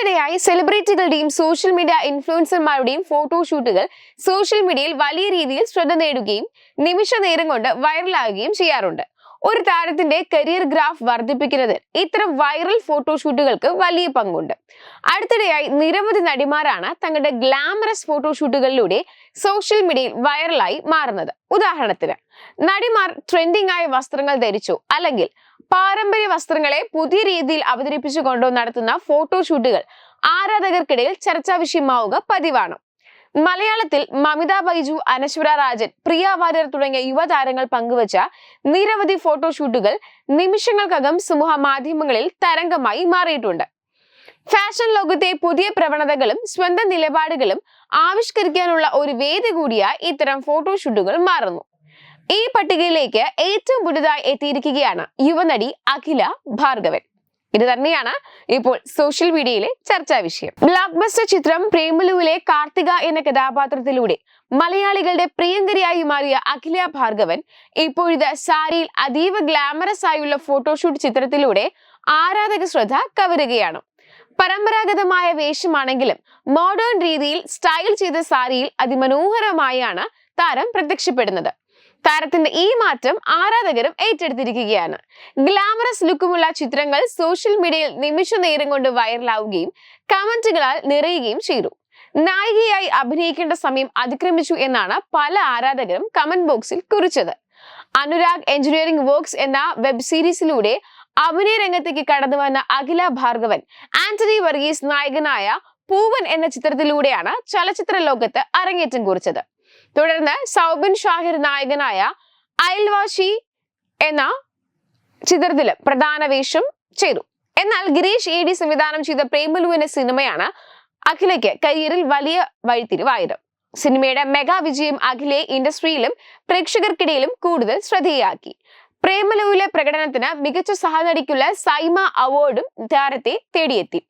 അടുത്തിടെയായി സെലിബ്രിറ്റികളുടെയും social media ഇൻഫ്ലുവൻസർമാരുടെയും ഫോട്ടോഷൂട്ടുകൾ സോഷ്യൽ മീഡിയയിൽ വലിയ രീതിയിൽ ശ്രദ്ധ നേടുകയും നിമിഷ നേരം കൊണ്ട് വൈറലാകുകയും ചെയ്യാറുണ്ട്. ഒരു താരത്തിന്റെ കരിയർ ഗ്രാഫ് വർദ്ധിപ്പിക്കുന്നതിൽ ഇത്തരം വൈറൽ ഫോട്ടോഷൂട്ടുകൾക്ക് വലിയ പങ്കുണ്ട്. അടുത്തിടെയായി നിരവധി നടിമാരാണ് തങ്ങളുടെ ഗ്ലാമറസ് ഫോട്ടോഷൂട്ടുകളിലൂടെ സോഷ്യൽ മീഡിയയിൽ വൈറലായി മാറുന്നത്. ഉദാഹരണത്തിന് നടിമാർ ട്രെൻഡിംഗ് ആയ വസ്ത്രങ്ങൾ ധരിച്ചു അല്ലെങ്കിൽ പാരമ്പര്യ വസ്ത്രങ്ങളെ പുതിയ രീതിയിൽ അവതരിപ്പിച്ചുകൊണ്ടോ നടത്തുന്ന ഫോട്ടോഷൂട്ടുകൾ ആരാധകർക്കിടയിൽ ചർച്ചാ വിഷയമാവുക പതിവാണ്. മലയാളത്തിൽ മമിത ബൈജു അനശ്വര രാജൻ പ്രിയ വാര്യർ തുടങ്ങിയ യുവതാരങ്ങൾ പങ്കുവച്ച നിരവധി ഫോട്ടോഷൂട്ടുകൾ നിമിഷങ്ങൾക്കകം സമൂഹ മാധ്യമങ്ങളിൽ തരംഗമായി മാറിയിട്ടുണ്ട്. ഫാഷൻ ലോകത്തെ പുതിയ പ്രവണതകളും സ്വന്തം നിലപാടുകളും ആവിഷ്കരിക്കാനുള്ള ഒരു വേദി കൂടിയായി ഇത്തരം ഫോട്ടോഷൂട്ടുകൾ മാറുന്നു. ഈ പട്ടികയിലേക്ക് ഏറ്റവും പുതുതായി എത്തിയിരിക്കുകയാണ് യുവനടി അഖില ഭാർഗവൻ. ഇത് തന്നെയാണ് ഇപ്പോൾ സോഷ്യൽ മീഡിയയിലെ ചർച്ചാ വിഷയം. ബ്ലോക്ക് ബസ്റ്റർ ചിത്രം പ്രേമലുവിലെ കാർത്തിക എന്ന കഥാപാത്രത്തിലൂടെ മലയാളികളുടെ പ്രിയങ്കരിയായി മാറിയ അഖില ഭാർഗവൻ ഇപ്പോഴത്തെ സാരിയിൽ അതീവ ഗ്ലാമറസ് ആയുള്ള ഫോട്ടോഷൂട്ട് ചിത്രത്തിലൂടെ ആരാധക ശ്രദ്ധ കവരുകയാണ്. പരമ്പരാഗതമായ വേഷമാണെങ്കിലും മോഡേൺ രീതിയിൽ സ്റ്റൈൽ ചെയ്ത സാരിയിൽ അതിമനോഹരമായാണ് താരം പ്രത്യക്ഷപ്പെടുന്നത്. താരത്തിന്റെ ഈ മാറ്റം ആരാധകരും ഏറ്റെടുത്തിരിക്കുകയാണ്. ഗ്ലാമറസ് ലുക്കുമുള്ള ചിത്രങ്ങൾ സോഷ്യൽ മീഡിയയിൽ നിമിഷ നേരം കൊണ്ട് വൈറലാവുകയും കമന്റുകളാൽ നിറയുകയും ചെയ്തു. നായികയായി അഭിനയിക്കേണ്ട സമയം അതിക്രമിച്ചു എന്നാണ് പല ആരാധകരും കമന്റ് ബോക്സിൽ കുറിച്ചത്. അനുരാഗ് എഞ്ചിനീയറിംഗ് വർക്ക്സ് എന്ന വെബ് സീരീസിലൂടെ അഭിനയ രംഗത്തേക്ക് കടന്നു വന്ന അഖില ഭാർഗവൻ ആന്റണി വർഗീസ് നായകനായ പൂവൻ എന്ന ചിത്രത്തിലൂടെയാണ് ചലച്ചിത്ര ലോകത്ത് അരങ്ങേറ്റം കുറിച്ചത്. തുടർന്ന് സൗബിൻ ഷാഹിർ നായകനായ അയൽവാശി എന്ന ചിത്രത്തിൽ പ്രധാന വേഷം ചെയ്തു. എന്നാൽ ഗിരീഷ് എ ഡി സംവിധാനം ചെയ്ത പ്രേമലു എന്ന സിനിമയാണ് അഖിലയ്ക്ക് കരിയറിൽ വലിയ വഴിത്തിരിവായത്. സിനിമയുടെ മെഗാ വിജയം അഖിലെ ഇൻഡസ്ട്രിയിലും പ്രേക്ഷകർക്കിടയിലും കൂടുതൽ ശ്രദ്ധേയാക്കി. പ്രേമലുവിലെ പ്രകടനത്തിന് മികച്ച സഹനടിക്കുള്ള സൈമ അവാർഡും താരത്തെ തേടിയെത്തി.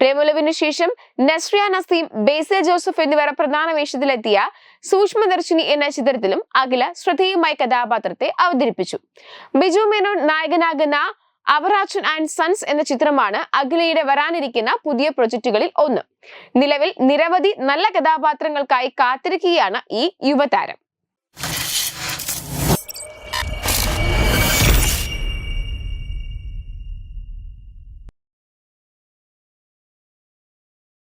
പ്രേമലുവിനു ശേഷം നസ്രിയ നസീം ബേസെ ജോസഫ് എന്നിവർ പ്രധാന വേഷത്തിലെത്തിയ സൂക്ഷ്മദർശിനി എന്ന ചിത്രത്തിലും അഖില ശ്രദ്ധേയമായ കഥാപാത്രത്തെ അവതരിപ്പിച്ചു. ബിജു മേനോൻ നായകനാകുന്ന അവറാച്ചൻ ആൻഡ് സൺസ് എന്ന ചിത്രമാണ് അഖിലയുടെ വരാനിരിക്കുന്ന പുതിയ പ്രൊജക്റ്റുകളിൽ ഒന്ന്. നിലവിൽ നിരവധി നല്ല കഥാപാത്രങ്ങൾക്കായി കാത്തിരിക്കുകയാണ് ഈ യുവതാരം.